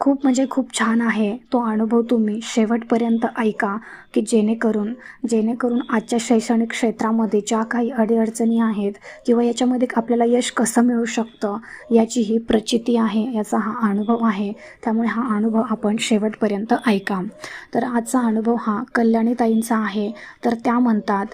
खूप म्हणजे खूप छान आहे तो अनुभव तुम्ही शेवटपर्यंत ऐका की जेणेकरून जेणेकरून आजच्या शैक्षणिक क्षेत्रामध्ये ज्या काही अडीअडचणी आहेत किंवा याच्यामध्ये आपल्याला यश कसं मिळू शकतं याची ही प्रचिती आहे याचा हा अनुभव आहे. त्यामुळे हा अनुभव आपण शेवटपर्यंत ऐका. तर आजचा अनुभव हा कल्याणीताईंचा आहे. तर त्या म्हणतात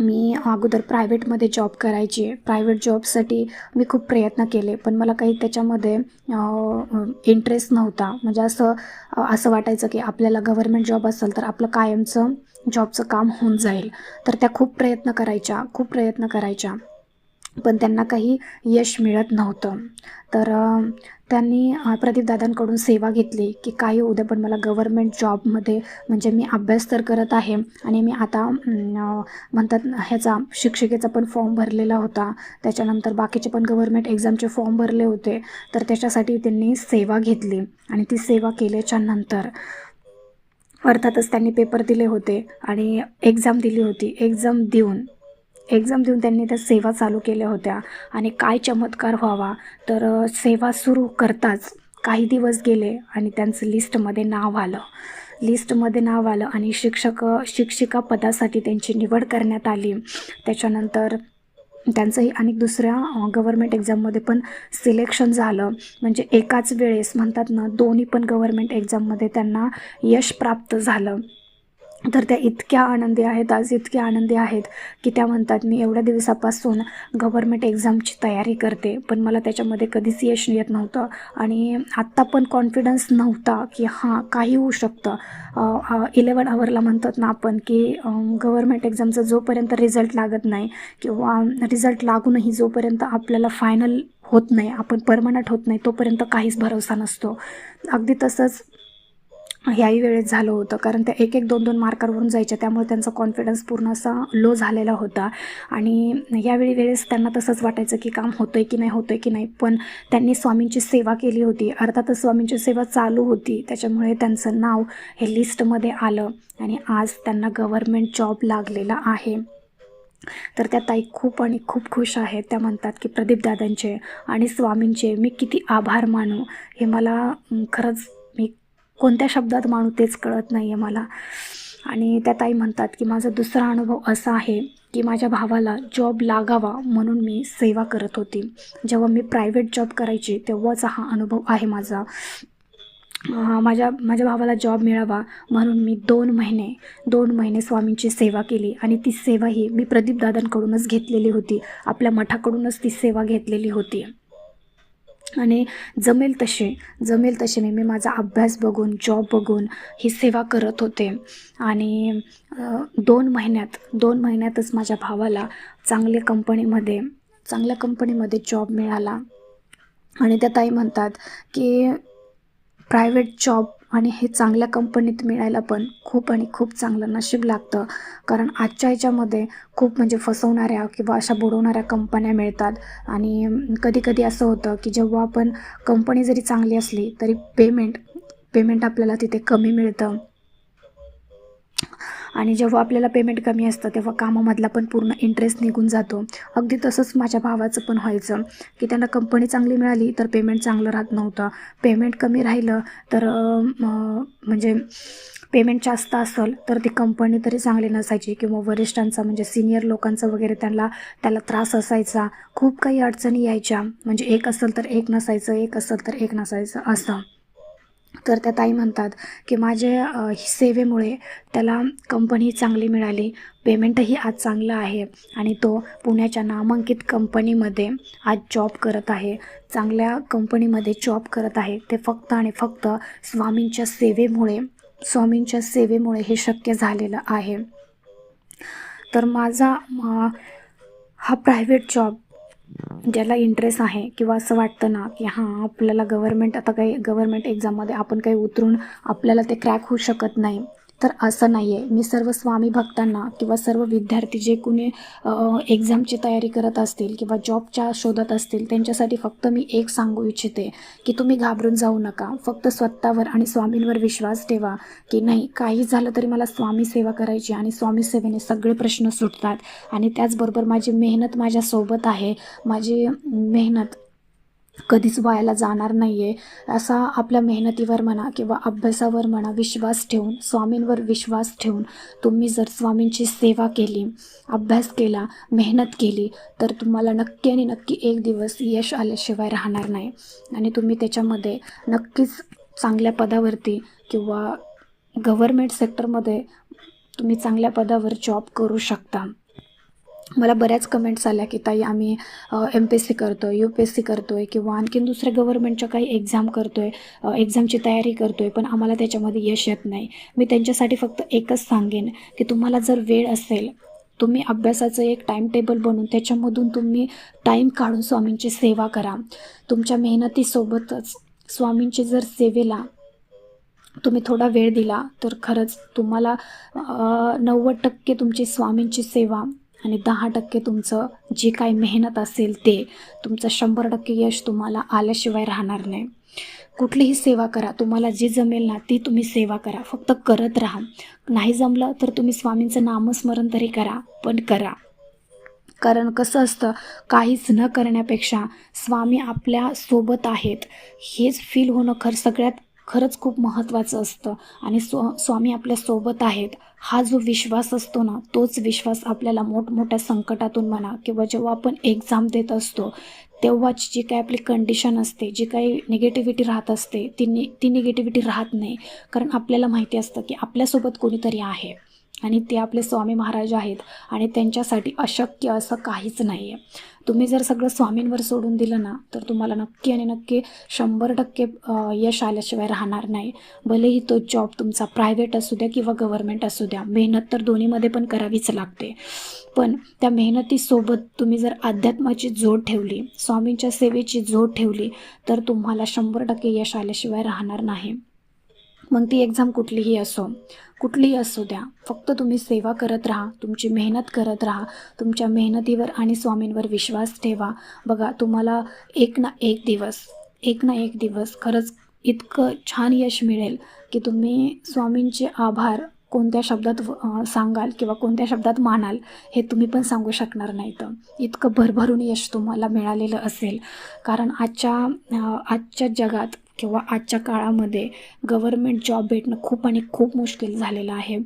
मी अगोदर प्रायव्हेटमध्ये जॉब करायची. प्रायव्हेट जॉबसाठी मी खूप प्रयत्न केले पण मला काही त्याच्यामध्ये इंटरेस्ट नव्हता. म्हणजे असं असं वाटायचं की आपल्याला गव्हर्मेंट जॉब असेल तर आपलं कायमचं जॉबचं काम होऊन जाईल. तर त्या खूप प्रयत्न करायच्या खूप प्रयत्न करायच्या. पण त्यांना काही यश मिळत नव्हतं. तर त्यांनी प्रदीपदादांकडून सेवा घेतली की काही उद्या पण मला गव्हर्मेंट जॉबमध्ये म्हणजे मी अभ्यास तर करत आहे आणि मी आता म्हणतात ह्याचा शिक्षिकेचा पण फॉर्म भरलेला होता. त्याच्यानंतर बाकीचे पण गव्हर्मेंट एक्झामचे फॉर्म भरले होते. तर त्याच्यासाठी त्यांनी सेवा घेतली आणि ती सेवा केल्याच्यानंतर अर्थातच त्यांनी पेपर दिले होते आणि एक्झाम दिली होती. एक्झाम देऊन एक्झाम देऊन त्यांनी त्या सेवा चालू केल्या होत्या. आणि काय चमत्कार व्हावा? तर सेवा सुरू करताच काही दिवस गेले आणि त्यांचं लिस्टमध्ये नाव आलं. लिस्टमध्ये नाव आलं आणि शिक्षक शिक्षिका पदासाठी त्यांची निवड करण्यात आली. त्याच्यानंतर त्यांचंही अनेक दुसऱ्या गव्हर्मेंट एक्झाममध्ये पण सिलेक्शन झालं. म्हणजे एकाच वेळेस म्हणतात ना दोन्ही पण गव्हर्मेंट एक्झाममध्ये त्यांना यश प्राप्त झालं. तर त्या इतक्या आनंदी आहेत आज इतक्या आनंदी आहेत की त्या म्हणतात मी एवढ्या दिवसापासून गव्हर्मेंट एक्झामची तयारी करते पण मला त्याच्यामध्ये कधीच यश येत नव्हतं आणि आत्ता पण कॉन्फिडन्स नव्हता की हां काही होऊ शकतं. इलेवन आवरला म्हणतात ना आपण की गव्हर्मेंट एक्झामचा जोपर्यंत रिझल्ट लागत नाही किंवा रिझल्ट लागूनही जोपर्यंत आपल्याला फायनल होत नाही आपण परमनंट होत नाही तोपर्यंत काहीच भरोसा नसतो. अगदी तसंच ह्याही वेळेत झालं होतं. कारण त्या एक एक दोन दोन मार्कावरून जायच्या. त्यामुळे त्यांचा कॉन्फिडन्स पूर्ण असा लो झालेला होता. आणि यावेळी वेळेस त्यांना तसंच वाटायचं की काम होतं आहे की नाही होतं आहे की नाही. पण त्यांनी स्वामींची सेवा केली होती. अर्थातच स्वामींची सेवा चालू होती. त्याच्यामुळे त्यांचं नाव हे लिस्टमध्ये आलं. आणि आज त्यांना गव्हर्मेंट जॉब लागलेला आहे. तर त्या ताई खूप आणि खूप खुश आहेत. त्या म्हणतात की प्रदीपदादांचे आणि स्वामींचे मी किती आभार मानू. हे मला खरंच कोणत्या शब्दात मानू तेच कळत नाही आहे मला. आणि त्या ताई म्हणतात की माझा दुसरा अनुभव असा आहे की माझ्या भावाला जॉब लागावा म्हणून मी सेवा करत होती. जेव्हा मी प्रायव्हेट जॉब करायची तेव्हाचा हा अनुभव आहे माझा. माझ्या माझ्या भावाला जॉब मिळावा म्हणून मी दोन महिने दोन महिने स्वामींची सेवा केली. आणि ती सेवा ही मी प्रदीपदादांकडूनच घेतलेली होती. आपल्या मठाकडूनच ती सेवा घेतलेली होती. आणि जमेल तसे जमेल तसे मी मी माझा अभ्यास बघून जॉब बघून ही सेवा करत होते. आणि दोन महिन्यात दोन महिन्यातच माझ्या भावाला चांगल्या कंपनीमध्ये चांगल्या कंपनीमध्ये जॉब मिळाला. आणि त्या ताई म्हणतात की प्रायव्हेट जॉब आणि हे चांगल्या कंपनीत मिळायला पण खूप आणि खूप चांगलं नशीब लागतं. कारण आजच्या ह्याच्यामध्ये खूप म्हणजे फसवणाऱ्या किंवा अशा बुडवणाऱ्या कंपन्या मिळतात. आणि कधीकधी असं होतं की जेव्हा आपण कंपनी जरी चांगली असली तरी पेमेंट पेमेंट आपल्याला तिथे कमी मिळतं. आणि जेव्हा आपल्याला पेमेंट कमी असतं तेव्हा कामामधला पण पूर्ण इंटरेस्ट निघून जातो. अगदी तसंच माझ्या भावाचं पण व्हायचं. की त्यांना कंपनी चांगली मिळाली तर पेमेंट चांगलं राहत नव्हतं. पेमेंट कमी राहिलं तर म्हणजे पेमेंट जास्त असेल तर ती कंपनी तरी चांगली नसायची. किंवा वरिष्ठांचा म्हणजे सिनियर लोकांचा वगैरे त्यांना त्याला त्रास असायचा. खूप काही अडचणी यायच्या. म्हणजे एक असेल तर एक नसायचं एक असेल तर एक नसायचं असं. तर त्या ताई म्हणतात की माझे सेवेमुळे त्याला कंपनी चांगली मिळाली. पेमेंटही आज चांगलं आहे आणि तो पुण्याच्या नामांकित कंपनीमध्ये आज जॉब करत आहे. चांगल्या कंपनीमध्ये जॉब करत आहे. ते फक्त आणि फक्त स्वामींच्या सेवेमुळे स्वामींच्या सेवेमुळे हे शक्य झालेलं आहे. तर माझा हा प्रायव्हेट जॉब ज्याला इंटरेस्ट आहे किंवा असं वाटतं ना की हां आपल्याला गव्हर्मेंट आता काही गव्हर्मेंट एक्झाममध्ये आपण काही उतरून आपल्याला ते क्रॅक होऊ शकत नाही. तर असं नाही आहे मी सर्व स्वामी भक्तांना किंवा सर्व विद्यार्थी जे कुणी एक्झामची तयारी करत असतील किंवा जॉबच्या शोधत असतील त्यांच्यासाठी फक्त मी एक सांगू इच्छिते की तुम्ही घाबरून जाऊ नका. फक्त स्वतःवर आणि स्वामींवर विश्वास ठेवा की नाही काही झालं तरी मला स्वामी सेवा करायची आणि स्वामी सेवेने सगळे प्रश्न सुटतात. आणि त्याचबरोबर माझी मेहनत माझ्यासोबत आहे. माझी मेहनत कधीच व्हायला जाणार नाही आहे असा आपल्या मेहनतीवर म्हणा किंवा अभ्यासावर म्हणा विश्वास ठेवून स्वामींवर विश्वास ठेवून तुम्ही जर स्वामींची सेवा केली अभ्यास केला मेहनत केली तर तुम्हाला नक्की आणि नक्की एक दिवस यश आल्याशिवाय राहणार नाही. आणि तुम्ही त्याच्यामध्ये नक्कीच चांगल्या पदावरती किंवा गव्हर्मेंट सेक्टरमध्ये तुम्ही चांगल्या पदावर जॉब करू शकता. मला बऱ्याच कमेंट्स आल्या की ताई आम्ही एम पी एस सी करतो आहे यू पी एस सी करतो आहे किंवा आणखीन दुसऱ्या गव्हर्मेंटच्या काही एक्झाम करतो आहे एक्झामची तयारी करतो आहे पण आम्हाला त्याच्यामध्ये यश येत नाही. मी त्यांच्यासाठी फक्त एकच सांगेन की तुम्हाला जर वेळ असेल तुम्ही अभ्यासाचं एक टाईम टेबल बनवून त्याच्यामधून तुम्ही टाईम काढून स्वामींची सेवा करा. तुमच्या मेहनतीसोबतच स्वामींची जर सेवेला तुम्ही थोडा वेळ दिला तर खरंच तुम्हाला नव्वद टक्के तुमची स्वामींची सेवा आणि दहा टक्के तुमचं जी काही मेहनत असेल ते तुमचं शंभर टक्के यश तुम्हाला आल्याशिवाय राहणार नाही. कुठलीही सेवा करा. तुम्हाला जी जमेल ना ती तुम्ही सेवा करा. फक्त करत राहा. नाही जमलं तर तुम्ही स्वामींचं नामस्मरण तरी करा पण करा. कारण कसं असतं काहीच न करण्यापेक्षा स्वामी आपल्यासोबत आहेत. हेच फील होणं खरं सगळ्यात खरंच खूप महत्त्वाचं असतं. आणि स्व स्वामी आपल्यासोबत आहेत. हा जो विश्वास असतो ना तोच विश्वास आपल्याला मोठमोठ्या संकटातून म्हणा किंवा जेव्हा आपण एक्झाम देत असतो तेव्हाच जी काही आपली कंडिशन असते जी काही निगेटिव्हिटी राहत असते ती नि ती निगेटिव्हिटी राहत नाही. कारण आपल्याला माहिती असतं की आपल्यासोबत कोणीतरी आहे. आणि ते आपले स्वामी महाराज आहेत आणि त्यांच्यासाठी अशक्य असं काहीच नाही आहे तुम्ही जर सगळं स्वामींवर सोडून दिलं ना तर तुम्हाला नक्की आणि नक्की शंभर टक्के यश आल्याशिवाय राहणार नाही. भलेही तो जॉब तुमचा प्रायव्हेट असू द्या किंवा गव्हर्मेंट असू द्या मेहनत तर दोन्हीमध्ये पण करावीच लागते. पण त्या मेहनतीसोबत तुम्ही जर अध्यात्माची जोड ठेवली स्वामींच्या सेवेची जोड ठेवली तर तुम्हाला शंभर टक्के यश आल्याशिवाय राहणार नाही. मग ती एक्झाम कुठलीही असो कुठलीही असू द्या. फक्त तुम्ही सेवा करत राहा तुमची मेहनत करत राहा तुमच्या मेहनतीवर आणि स्वामींवर विश्वास ठेवा. बघा तुम्हाला एक ना एक दिवस एक ना एक दिवस खरंच इतकं छान यश मिळेल की तुम्ही स्वामींचे आभार कोणत्या शब्दात सांगाल किंवा कोणत्या शब्दात मानाल हे तुम्ही पण सांगू शकणार नाही तर इतकं भरभरून यश तुम्हाला मिळालेलं असेल. कारण आजच्या आजच्या जगात किंवा आजच्या काळामध्ये गव्हर्मेंट जॉब भेटणं खूप आणि खूप मुश्किल झालेलं आहे.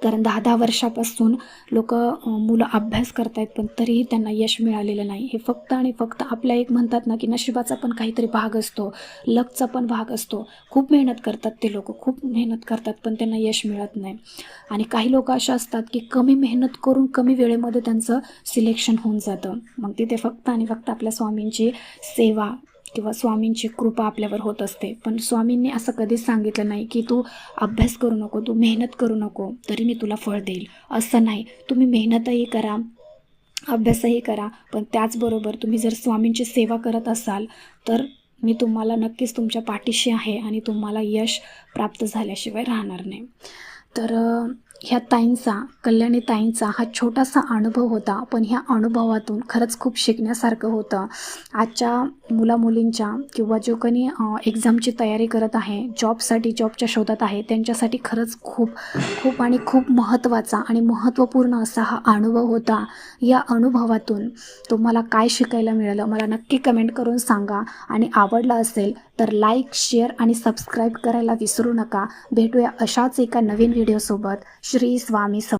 कारण दहा दहा वर्षापासून लोक मुलं अभ्यास करत आहेत पण तरीही त्यांना यश मिळालेलं नाही. हे फक्त आणि फक्त आपल्या एक म्हणतात ना की नशिबाचा पण काहीतरी भाग असतो लकचा पण भाग असतो. खूप मेहनत करतात ते लोक खूप मेहनत करतात पण त्यांना यश मिळत नाही. आणि काही लोक असे असतात की कमी मेहनत करून कमी वेळेमध्ये त्यांचं सिलेक्शन होऊन जातं. मग तिथे फक्त आणि फक्त आपल्या स्वामींची सेवा किंवा स्वामींची कृपा आपल्यावर होत असते. पण स्वामींनी असं कधीच सांगितलं नाही की तू अभ्यास करू नको तू मेहनत करू नको तरी मी तुला फळ देईल. असं नाही. तुम्ही मेहनतही करा अभ्यासही करा पण त्याचबरोबर तुम्ही जर स्वामींची सेवा करत असाल तर मी तुम्हाला नक्कीच तुमच्या पाठीशी आहे आणि तुम्हाला यश प्राप्त झाल्याशिवाय राहणार नाही. तर ह्या ताईंचा कल्याणी ताईंचा हा छोटासा अनुभव होता. पण ह्या अनुभवातून खरंच खूप शिकण्यासारखं होतं. आजच्या मुलामुलींच्या किंवा जो कोणी एक्झामची तयारी करत आहे जॉबसाठी जॉबच्या शोधात आहे त्यांच्यासाठी खरंच खूप खूप आणि खूप महत्त्वाचा आणि महत्त्वपूर्ण असा हा अनुभव होता. या अनुभवातून तुम्हाला काय शिकायला मिळालं मला नक्की कमेंट करून सांगा. आणि आवडलं असेल तर लाईक शेअर आणि सबस्क्राईब करायला विसरू नका. भेटूया अशाच एका नवीन व्हिडिओसोबत श्री स्वामी सम